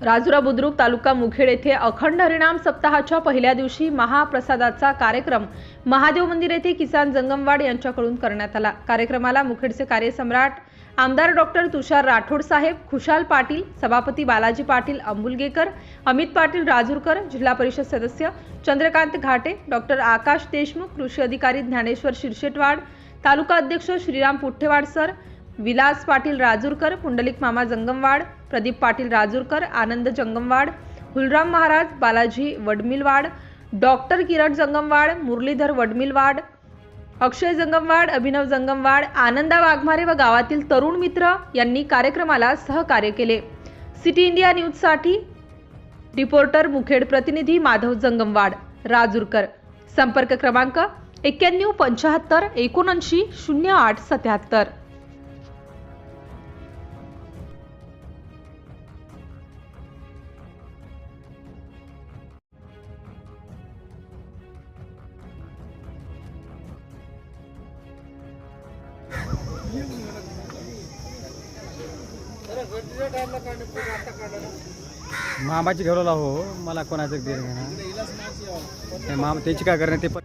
राजुरा बुद्रुक तालुका मुखेड येथे अखंड हरिणाम सप्ताहाच्या पहिल्या दिवशी महाप्रसादाचा कार्यक्रम महादेव मंदिर येथे किसान जंगमवाड यांच्याकडून करण्यात आला. कार्यक्रमाला मुखेडचे कार्यसम्राट आमदार डॉक्टर तुषार राठोड साहेब खुशाल पाटील सभापती बालाजी पाटील अंबुलगेकर अमित पाटील राजूरकर जिल्हा परिषद सदस्य चंद्रकांत घाटे डॉक्टर आकाश देशमुख कृषी अधिकारी ज्ञानेश्वर शिरशेटवाड तालुका अध्यक्ष श्रीराम पुठ्ठेवाड सर विलास पाटील राजूरकर पुंडलिक मामा जंगमवाड प्रदीप पाटील राजूरकर आनंद जंगमवाड हुलराम महाराज बालाजी वडमिलवाड डॉक्टर किरण जंगमवाड मुरलीधर वडमिलवाड अक्षय जंगमवाड अभिनव जंगमवाड आनंदा वाघमारे व गावातील तरुण मित्र यांनी कार्यक्रमाला सहकार्य केले. सिटी इंडिया न्यूजसाठी रिपोर्टर मुखेड प्रतिनिधी माधव जंगमवाड राजूरकर. संपर्क क्रमांक एक्क्याण्णव पंच्याहत्तर एकोणऐंशी शून्य आठ सत्याहत्तर. मामाची घरवला हो. मला कोणाचं दे मामा त्याची काय करणार ते पण